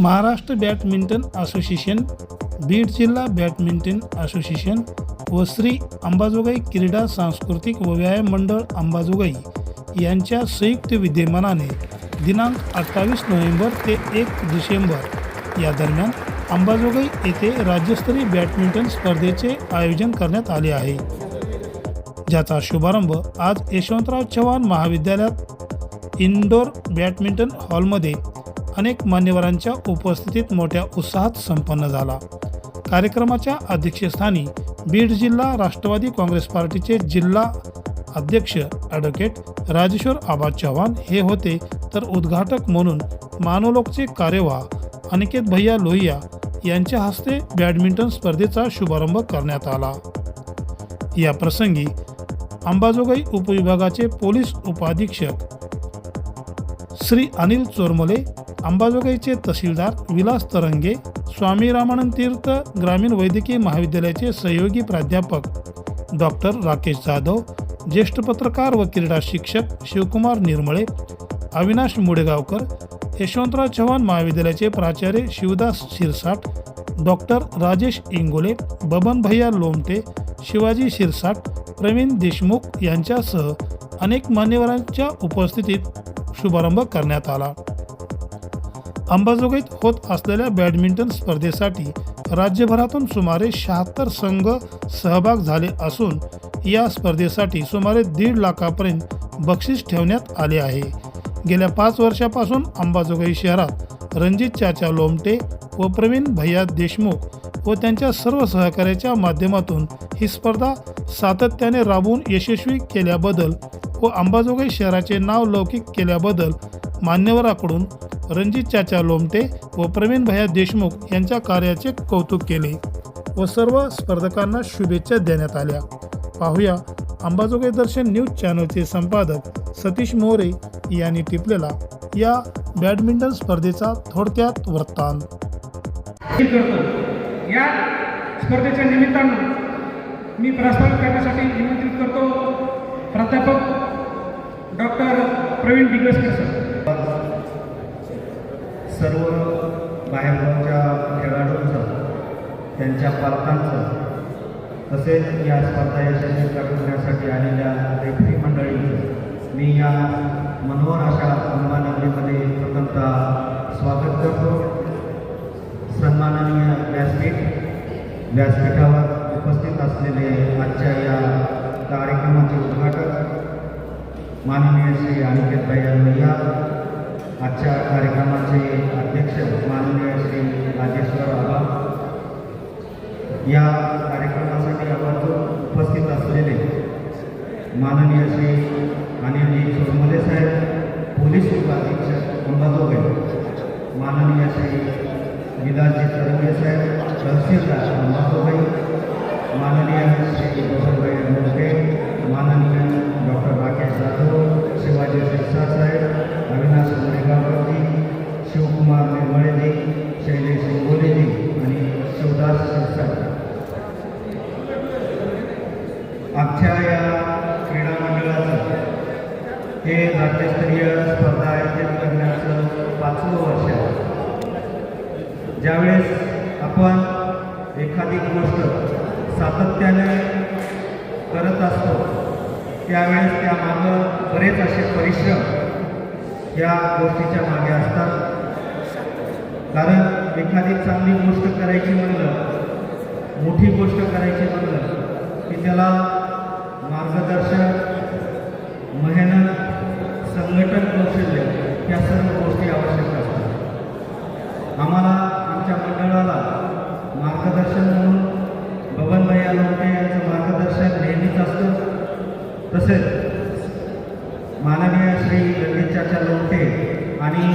Maharashtra badminton association Beed जिल्हा badminton association व श्री अंबाजोगाई क्रीडा सांस्कृतिक व व्यायाम मंडळ अंबाजोगाई यांच्या संयुक्त विद्यमानाने दिनांक अठ्ठावीस नोव्हेंबर ते एक डिसेंबर या दरम्यान अंबाजोगाई येथे राज्यस्तरीय बॅडमिंटन स्पर्धेचे आयोजन करण्यात आले आहे. ज्याचा शुभारंभ आज यशवंतराव चव्हाण महाविद्यालयात इंडोर बॅडमिंटन हॉलमध्ये अनेक मान्यवरांच्या उपस्थितीत मोठ्या उत्साहात संपन्न झाला. कार्यक्रमाच्या अध्यक्षस्थानी बीड जिल्हा राष्ट्रवादी काँग्रेस पार्टीचे जिल्हा अध्यक्ष ॲडव्होकेट राजेश्वर आबा चव्हाण हे होते तर उद्घाटक म्हणून मानवलोकचे कार्यवाह अनिकेत भैया लोहिया यांच्या हस्ते बॅडमिंटन स्पर्धेचा शुभारंभ करण्यात आला. या प्रसंगी अंबाजोगाई उपविभागाचे पोलीस उपाधीक्षक श्री अनिल चोरमले अंबाजोगाईचे तहसीलदार विलास तरंगे स्वामी रामानंद तीर्थ ग्रामीण वैद्यकीय महाविद्यालयाचे सहयोगी प्राध्यापक डॉक्टर राकेश जाधव ज्येष्ठ पत्रकार व क्रीडा शिक्षक शिवकुमार निर्मळे अविनाश मुडेगावकर यशवंतराव चव्हाण महाविद्यालयाचे प्राचार्य शिवदास शिरसाट डॉक्टर राजेश इंगोले बबन भैया लोमटे शिवाजी शिरसाट प्रवीण देशमुख यांच्यासह अनेक मान्यवरांच्या उपस्थितीत शुभारंभ करण्यात आला. अंबाजोगाईत होत असलेल्या बॅडमिंटन स्पर्धेसाठी राज्यभरातून सुमारे शहात्तर संघ सहभाग झाले असून या स्पर्धेसाठी सुमारे दीड लाखापर्यंत बक्षीस ठेवण्यात आले आहे. गेल्या पाच वर्षापासून अंबाजोगाई शहरात रणजित चाचा लोमटे व प्रवीण भैया देशमुख व त्यांच्या सर्व सहकार्याच्या माध्यमातून ही स्पर्धा सातत्याने राबवून यशस्वी केल्याबद्दल व अंबाजोगाई शहराचे नाव लौकिक केल्याबद्दल मान्यवराकडून रणजित चाचा लोमटे व प्रवीण भैया देशमुख यांच्या कार्याचे कौतुक केले व सर्व स्पर्धकांना शुभेच्छा देण्यात आल्या. पाहूया अंबाजोगाई दर्शन न्यूज चॅनलचे संपादक सतीश मोरे यांनी टिपलेला या बॅडमिंटन स्पर्धेचा थोडक्यात वृत्तांत. या स्पर्धेच्या निमित्तानं मी प्रस्तावित करण्यासाठी निमंत्रित करतो. प्राध्यापक डॉक्टर प्रवीण डिगसकर सर. सर्व बाहेरगावच्या खेळाडूंचं त्यांच्या पालकांचं तसेच या स्पर्धा यशस्वी करण्यासाठी आलेल्या रेफरी मंडळींचं मी या मनोहर अशा अंबानगरीमध्ये प्रथमतः स्वागत करतो. सन्माननीय व्यासपीठ व्यासपीठावर उपस्थित असलेले आजच्या या कार्यक्रमाचे उद्घाटक माननीय श्री अनिकेत भैया लोहिया आजच्या कार्यक्रमाचे अध्यक्ष माननीय श्री राजेश्वर आबा. या कार्यक्रमासाठी आवर्जून उपस्थित असलेले माननीय श्री अनिलजी चोरमले साहेब पोलीस उपाधीक्षक अंबाजोगाई माननीय श्री विलासजी तरंगे साहेब तहसीलदार अंबाजोगाई माननीय श्री गौरवभाई मोठे माननीय डॉक्टर राकेश जाधव शिवाजी शिरसा साहेब अविनाश मुरेगावरजी शिवकुमार निर्मळेजी शैलेश गोलेजी आणि शिवदास शिरसाट. आमच्या या क्रीडा मंडळाचं हे राज्यस्तरीय स्पर्धा आयोजित करण्याचं पाचवं वर्ष आहे. ज्यावेळेस आपण एखादी गोष्ट सातत्याने करत असतो त्यावेळेस त्या मागं बरेच असे परिश्रम या गोष्टीच्या मागे असतात. कारण एखादी चांगली गोष्ट करायची म्हणलं मोठी गोष्ट करायची म्हणलं की त्याला मार्गदर्शन मेहनत संघटन कौशल्य या सर्व गोष्टी आवश्यक असतात आम्हाला आमच्या मंडळाला मार्गदर्शन म्हणून बबन भैया लोटे यांचं मार्गदर्शन नेहमीच असतं तसेच माननीय श्री ललित चाचा लोटे आणि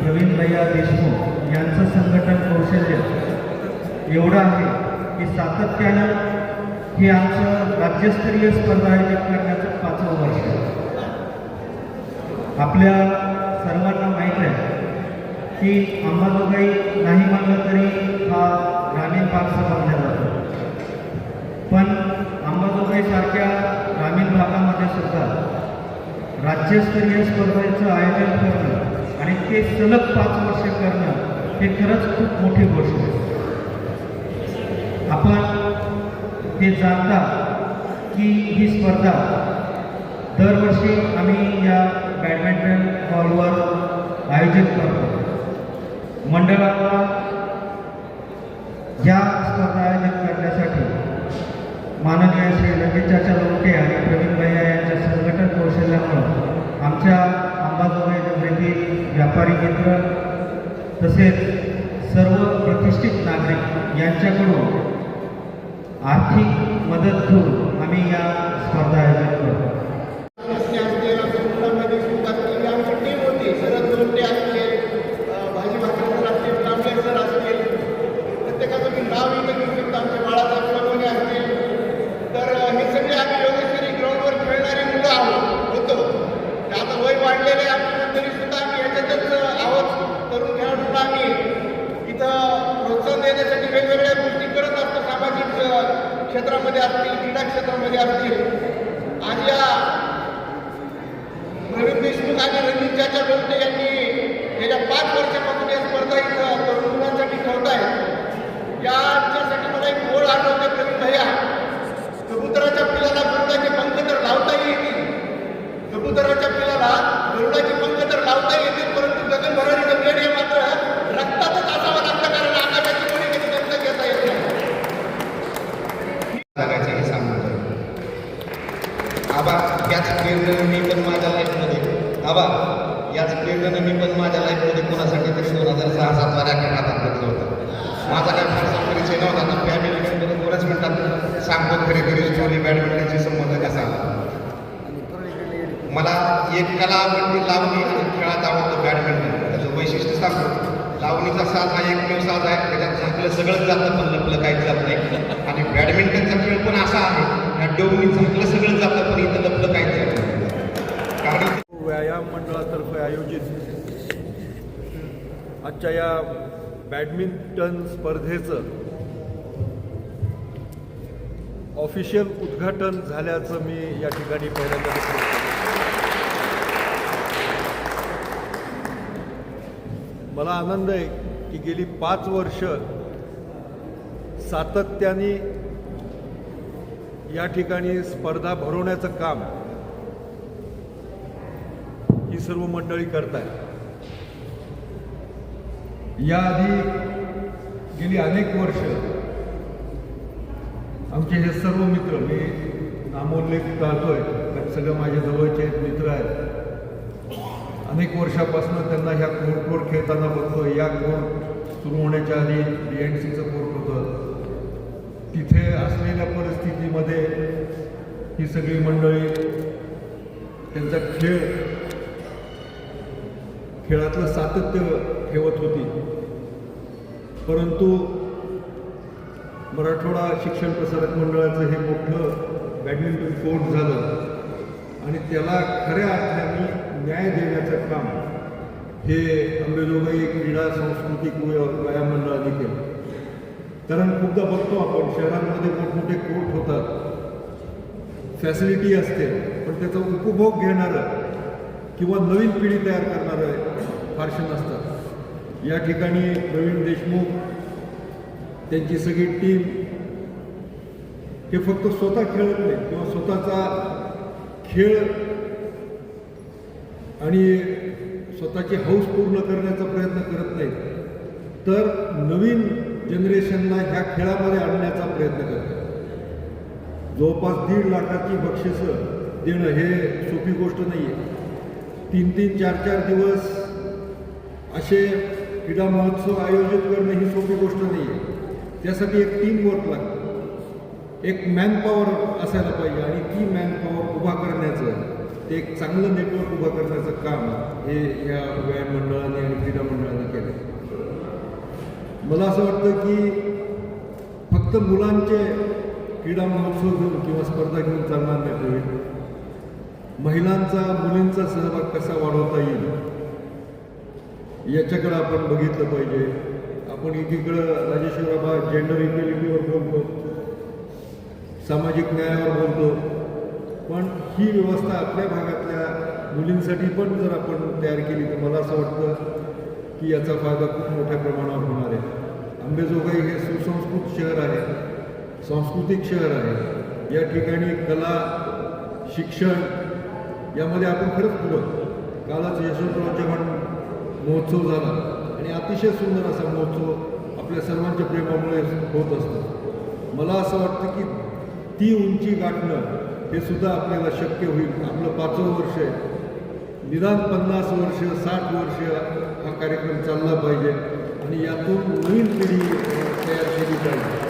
प्रवीण भैया देशमुख यांचं संघटन कौशल्य एवढं आहे की सातत्यानं हे आमचं राज्यस्तरीय स्पर्धा आयोजित करण्याचं पाचवं वर्ष आहे. आपल्या सर्वांना माहीत आहे की अंबाजोगाई नाही म्हणलं तरी हा ग्रामीण भाग समजला जातो. पण अंबाजोगाईसारख्या ग्रामीण भागामध्ये सुद्धा राज्यस्तरीय स्पर्धेचं आयोजन करणं आणि ते सलग पाच वर्ष करणं हे खरंच खूप मोठी गोष्ट आहे आपण ते जाणतात की ही स्पर्धा. दरवर्षी आम्ही या बॅडमिंटन हॉलवर आयोजित करतो. मंडळाला या स्पर्धा आयोजित करण्यासाठी माननीय श्री रंजित लोटे आणि प्रवीण भैया यांच्या संघटन कौशल्यामुळं आमच्या अंबाजोगाई नगरीतील व्यापारी मित्र तसेच सर्व प्रतिष्ठित नागरिक यांच्याकडून आर्थिक मदत घेऊन आम्ही या स्पर्धा आयोजित करतो मध्ये सुद्धा ती आमची टीम होती शरद लोंढे असतील अं, भाजी भाकर सर असतील कांबळे सर असतील प्रत्येकाचं मी नाव इथं घेऊ शकतो आमचे बाळासाहेब सगोने असतील तर अं, हे सगळे आम्ही योगेश्वरी ग्राउंडवर खेळणारी मुलं आहोत होतो ते आता वय वाढलेले आमच्या तरी सुद्धा आम्ही याच्यातच आहोत तरुण खेळाडूंना आम्ही इथं प्रोत्साहन देण्यासाठी वेगवेगळ्या गोष्टी करत असतो सामाजिक अं, क्षेत्रामध्ये असतील क्रीडा क्षेत्रामध्ये असतील आज या प्रवीण देशमुख आणि रणजित चाचा लोंढे यांनी गेल्या पाच वर्षापासून या स्पर्धा इथं तरुण मुलांसाठी ठेवत आहेत याच्यासाठी मला एक ओळ आठवते प्रवीण भैया कबुतराच्या पिलाला गरुडाचे पंख तर लावता येतील कबुतराच्या पिलाला गरुडाचे पंख तर लावता येतील परंतु गगन भरारी वेळ हे मात्र रक्तातच असावं लागतं कारण आकाशाची कोणी कधी दत्तक घेता येत नाही जगाचे हे सांगतो आबा याच प्रेरणेनं मी पण माझ्या लाईफमध्ये आबा याच प्रेरणेनं मी पण माझ्या लाईफमध्ये कोणासाठी तरी दोन हजार सहा सात वाऱ्या हातात घेतलं होतं माझा काय फारसा परिचय नव्हता ना फॅमिली मेंबर बरेच म्हणतात सांगतो खरे खरी स्टोरी बॅडमिंटनची संबंध कसा? मला एक कला म्हणजे लावणी आणि खेळात आवडतो बॅडमिंटन त्याचं वैशिष्ट्य सांगतो. लावणीचा साज हा एकमेव साज आहे. त्याच्यात झाकलं सगळंच जातं पण लपलं काहीच जात नाही. आणि बॅडमिंटनचा खेळ पण असा आहे. ह्या डोंगणी झाकलं सगळं जातं पण इथं लपलं काहीच जात नाही. कारण व्यायाम मंडळातर्फे आयोजित आजच्या या बॅडमिंटन स्पर्धेचं ऑफिशियल उद्घाटन झाल्याचं मी या ठिकाणी पहिल्यांदा मला आनंद आहे की गेली पाच वर्ष सातत्याने या ठिकाणी स्पर्धा भरवण्याचं काम ही सर्व मंडळी करत आहेत याआधी गेली अनेक वर्ष आमचे हे सर्व मित्र मी नामोल्लेख टाळतोय कारण सगळं माझ्या जवळचे मित्र आहेत. अनेक वर्षापासून त्यांना ह्या कोर्टवर खेळताना बघतोय. या कोर्ट सुरू होण्याच्या आधी डी एन सीचं कोर्ट होतं. तिथे असलेल्या परिस्थितीमध्ये ही सगळी मंडळी त्यांचा खेळ खेळातलं सातत्य ठेवत होती. परंतु मराठवाडा शिक्षण प्रसारक मंडळाचं हे मोठं बॅडमिंटन कोर्ट झालं. आणि त्याला खऱ्या अर्थाने न्याय देण्याचं काम हे अंबेजोगाई क्रीडा सांस्कृतिक व्यायाम मंडळाने केलं. कारण खूपदा बघतो आपण शहरांमध्ये मोठमोठे कोर्ट होतात. फॅसिलिटी असते पण त्याचा उपभोग घेणारं किंवा नवीन पिढी तयार करणारं फारसे नसतात. या ठिकाणी प्रवीण देशमुख त्यांची सगळी टीम हे फक्त स्वतः खेळत नाही किंवा स्वतःचा खेळ आणि स्वतःची हौस पूर्ण करण्याचा प्रयत्न करत नाही तर नवीन जनरेशनला ह्या खेळामध्ये आणण्याचा प्रयत्न करतात. जवळपास दीड लाखाची बक्षिसं देणं हे सोपी गोष्ट नाही आहे तीन तीन चार चार दिवस असे क्रीडा महोत्सव आयोजित करणं ही सोपी गोष्ट नाही आहे त्यासाठी एक टीम वर्क लागतं. एक मॅनपॉवर असायला पाहिजे आणि ती मॅनपॉवर उभा करण्याचं ते एक चांगलं नेटवर्क उभं करण्याचं काम हे या व्यायाम मंडळाने आणि क्रीडा मंडळाने केलं मला असं वाटतं की फक्त मुलांचे क्रीडा महोत्सव घेऊन किंवा स्पर्धा घेऊन चालणार नाही महिलांचा मुलींचा सहभाग कसा वाढवता येईल याच्याकडं आपण बघितलं पाहिजे. आपण एकीकडं राजेश्वर बाबा जेंडर इक्वेलिटीवर बोलतो. सामाजिक न्यायावर बोलतो. पण ही व्यवस्था आपल्या भागातल्या मुलींसाठी पण जर आपण तयार केली तर मला असं वाटतं की याचा फायदा खूप मोठ्या प्रमाणावर होणार आहे. आंबेजोगाई हे सुसंस्कृत शहर आहे सांस्कृतिक शहर आहे. या ठिकाणी कला शिक्षण यामध्ये आपण खरंच पुढं. कालच यशवंतराव चव्हाण महोत्सव झाला. आणि अतिशय सुंदर असा महोत्सव आपल्या सर्वांच्या प्रेमामुळे होत असतो. मला असं वाटतं की ती उंची गाठणं हे सुद्धा आपल्याला शक्य होईल. आपलं पाचवं वर्ष आहे. निदान पन्नास वर्ष साठ वर्ष हा कार्यक्रम चालला पाहिजे आणि यातून नवीन पिढी तयार केली पाहिजे.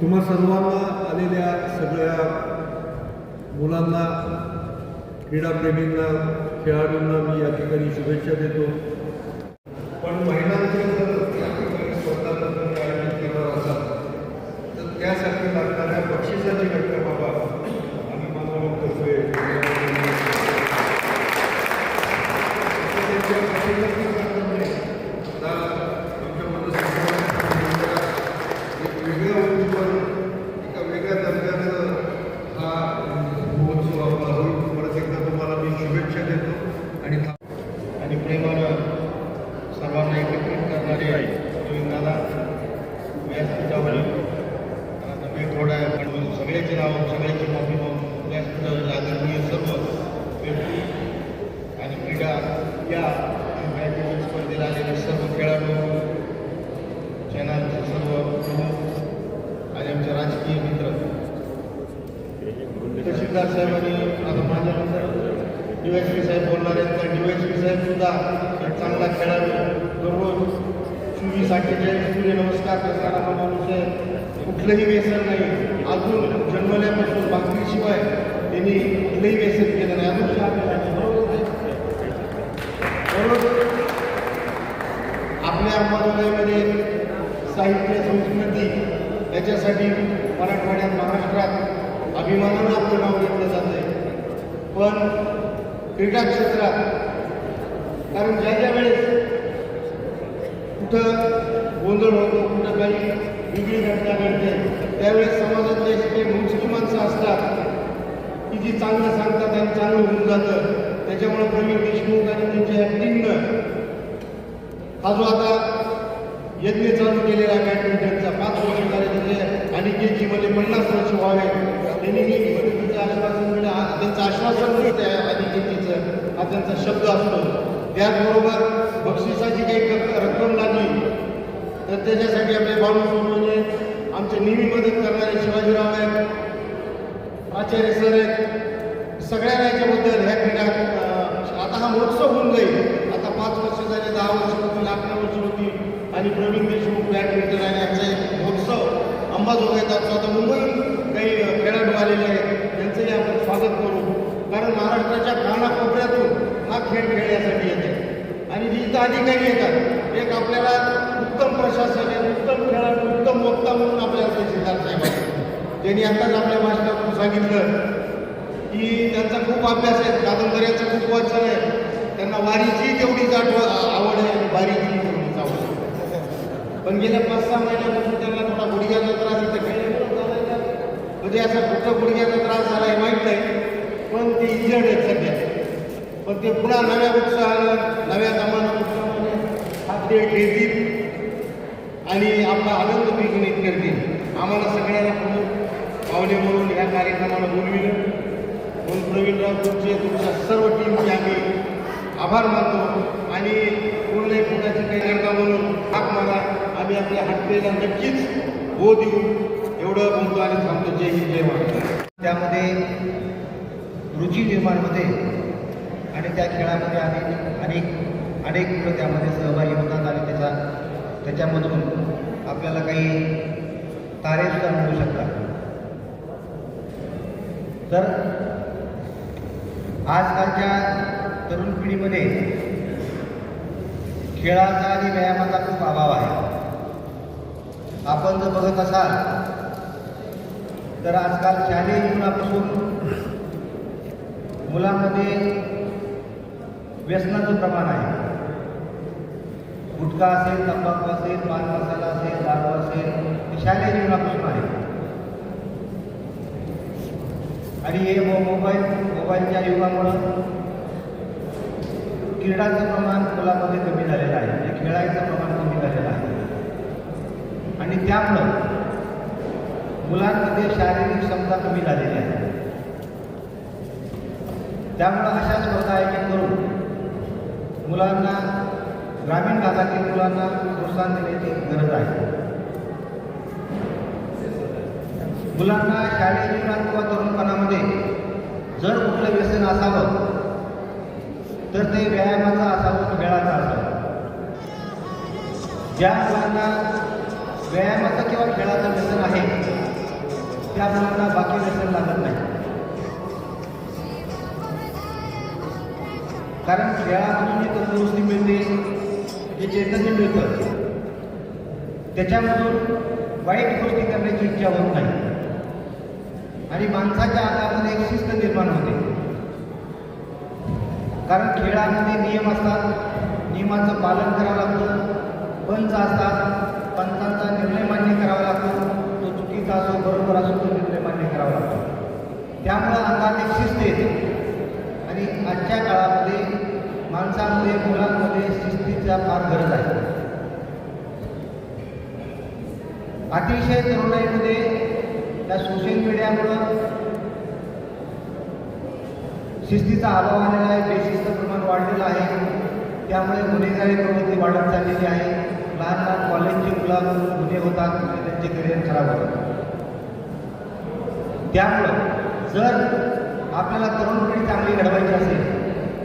तुम्हा सर्वांना आलेल्या सगळ्या मुलांना क्रीडाप्रेमींना खेळाडूंना मी या ठिकाणी शुभेच्छा देतो. पण महिलांचे जर या ठिकाणी स्पर्धा आयोजित करणार असाल तर त्यासाठी लागणाऱ्या बक्षिसाची घटना बाबा आम्ही मानवतर्फे त्यांच्या बक्षिसाची रक्कम नाही आता आमच्यामध्ये संघटनेच्या एक वेगळ्या उंचीवर एका वेगळ्या दर्जाचं हा महोत्सव आपला होईल परत एकदा तुम्हाला मी शुभेच्छा देतो आणि आणि प्रेमानं सर्वांना एकत्रित करणारे गोविंदाला व्यासपीठावरील आता मी थोड्या म्हणून सगळ्याचे नाव सगळ्याची माफी मागून व्यासपीठावरील आदरणीय सर्व व्यक्ती आणि क्रीडा या बॅडमिंटन स्पर्धेला आलेले सर्व खेळाडू चॅनलचे सर्व प्रमुख आणि आमचे राजकीय मित्र तहसीलदार साहेबांनी आता माझ्यानंतर डी वाय पी साहेब बोलणार आहेत तर डी वाय पी साहेब सुद्धा एक चांगला खेळाडू दररोज चोवीस अठ्ठेचाळीस सूर्यनमस्कार करणारा हा माणूस आहे. कुठलंही व्यसन नाही. अजून जन्मल्यापासून भाकरीशिवाय त्यांनी कुठलंही व्यसन केलं नाही. अजून बरोबर आपल्या अंबाजोगाईमध्ये साहित्य संस्कृती याच्यासाठी मराठवाड्यात महाराष्ट्रात अभिमानानं आपलं नाव घेतलं जातं आहे पण क्रीडा क्षेत्रात कारण ज्या ज्या वेळेस कुठं गोंधळ होतो कुठं काही वेगळी घटना घडते त्यावेळेस समाजातले जे काही मुस्लिम माणसं असतात की जी चांगलं सांगतात आणि चांगलं होऊन जातं त्याच्यामुळे प्रवीण देशमुख आणि त्यांच्या ॲक्टिंगनं हा जो आता यज्ञ चालू केलेला आहे बॅडमिंटनचा. पाच वर्ष झाले त्याचे अनिकेतजी मध्ये पन्नास वर्ष व्हावे. त्यांनी ही आश्वासन दिलं. त्यांचं आश्वासन नसतं आहे अनिकेतजीचं हा त्यांचा शब्द असतो. त्याचबरोबर बक्षिसाची काही रक्कम लागली. तर त्याच्यासाठी आपले बाळू म्हणजे आमचे नेहमी मदत करणारे शिवाजीराव आहेत आचार्य सर आहेत. सगळ्या याच्याबद्दल ह्या क्रीडा अं, आता हा महोत्सव होऊन जाईल आता पाच वर्ष झाले दहा वर्ष होतील अकरा वर्ष होतील आणि प्रवीण देशमुख बॅडमिंटन आणि आमचा एक महोत्सव अंबाजोगाईचा आता मुंबईहून काही खेळाडू आलेले आहेत. त्यांचंही आपण स्वागत करू. कारण महाराष्ट्राच्या कानाकोपऱ्यातून हा खेळ खेळण्यासाठी येते. आणि जिथं अधिकारी येतात. एक आपल्याला उत्तम प्रशासक आहे उत्तम खेळाडू उत्तम वक्ता म्हणून आपल्याला सिद्धार्थ साहेब त्यांनी ज्यांनी आताच आपल्या भाषणातून सांगितलं की त्यांचा खूप अभ्यास आहे कादंबऱ्यांचं खूप वाचन आहे. त्यांना वारीची तेवढीच आठवण आवड आहे आणि वारीची तेवढीच आवड आहे पण गेल्या पाच सहा महिन्यापासून त्यांना थोडा गुडघ्याचा त्रास इथं म्हणजे असा कुठं गुडघ्याचा त्रास झाला आहे माहीत नाही पण ते इंजर्ड आहेत सध्या पण ते पुन्हा नव्या उत्साहानं नव्या जमाना उत्साहाने हा खेळ खेळतील आणि आपला आनंद द्विगुणित करतील. आम्हाला सगळ्यांना प्रमुख पाहुणे म्हणून या कार्यक्रमाला बोलविलं. म्हणून प्रवीणराव तुमचे तुमच्या सर्व टीमचे आम्ही आभार मानतो. आणि कोणत्याही कोणाची काही करता म्हणून हाक आपल्या नक्कीच हो देऊ एवढं बोलतो आणि थांबतो जय हिंद जय महाराष्ट्र. त्यामध्ये रुची निर्माण होते आणि त्या खेळामध्ये अनेक अनेक अनेक मुलं त्यामध्ये सहभागी होतात आणि त्याचा त्याच्यामधून आपल्याला काही तारेसुद्धा मिळू शकतात. तर आजकालच्या तरुण पिढीमध्ये खेळाचा आणि व्यायामाचा खूप अभाव आहे. आपण जर बघत असाल तर आजकाल शालेय जीवनापासून मुलांमध्ये व्यसनाचं प्रमाण आहे. गुटखा असेल तंबाखू असेल पान मसाला असेल दारू असेल हे शालेय जीवनापासून आहे. आणि हे मो- मोबाईल मोबाईलच्या युगामुळं क्रीडाचं प्रमाण मुलामध्ये कमी झालेलं आहे. म्हणजे खेळायचं प्रमाण कमी झालेलं आहे. आणि त्यामुळं मुलांमध्ये शारीरिक क्षमता कमी झालेली आहे. त्यामुळं अशा स्पर्धा आयोजित करून मुलांना ग्रामीण भागातील मुलांना प्रोत्साहन देण्याची गरज आहे. मुलांना शालेय जीवनात किंवा तरुणपणामध्ये जर कुठलं व्यसन असावं तर ते व्यायामाचं असावं खेळाचं असावं. ज्या मुलांना व्यायामाचं किंवा खेळाचं व्यसन आहे त्या मुलांना बाकी व्यसन लागत नाही. कारण खेळामधून जी तंदुरुस्ती मिळते जे चैतन्य मिळतं. त्याच्यामधून वाईट गोष्टी करण्याची इच्छा होत नाही. आणि माणसाच्या आतामध्ये एक शिस्त निर्माण होते. कारण खेळामध्ये नियम असतात नियमाचं पालन करावं लागतं पंच असतात पंचांचा निर्णय मान्य करावा लागतो. तो चुकीचा असो बरोबर असो तो निर्णय मान्य करावा लागतो. त्यामुळं अंगात एक शिस्त येते. आणि आजच्या काळामध्ये माणसामध्ये मुलांमध्ये शिस्तीचा फार गरज आहे. अतिशय तरुणाईमध्ये त्या सोशल मीडियामुळं शिस्तीचा अभाव आलेला आहे बेशिस्त प्रमाण वाढलेलं आहे. त्यामुळे गुन्हेगारी प्रवृत्ती वाढत चाललेली आहे. लहान लहान कॉलेजची मुलं गुन्हे होतात त्यांचे करिअर खराब होतात. त्यामुळं जर आपल्याला तरुण पिढी चांगली घडवायची असेल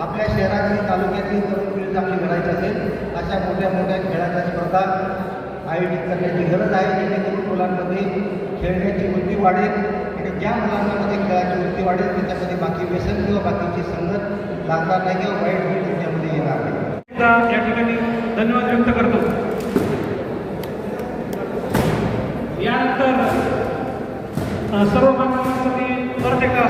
आपल्या शहरातली तालुक्यातली तरुण पिढी चांगली घडायची असेल अशा मोठ्या मोठ्या खेळाच्या स्पर्धा आयोजित करण्याची गरज आहे जेणेकरून मुलांमध्ये खेळण्याची वृत्ती वाढेल आणि ज्या मुलांमध्ये खेळाची वृत्ती वाढेल त्याच्यामध्ये बाकी व्यसन किंवा बाकीची संगत लागणार नाही किंवा वाईट होईल त्याच्यामध्ये येणार नाही. या ठिकाणी धन्यवाद व्यक्त करतो. त्यानंतर अ, सर्व मान्यवरांसाठी परत एकदा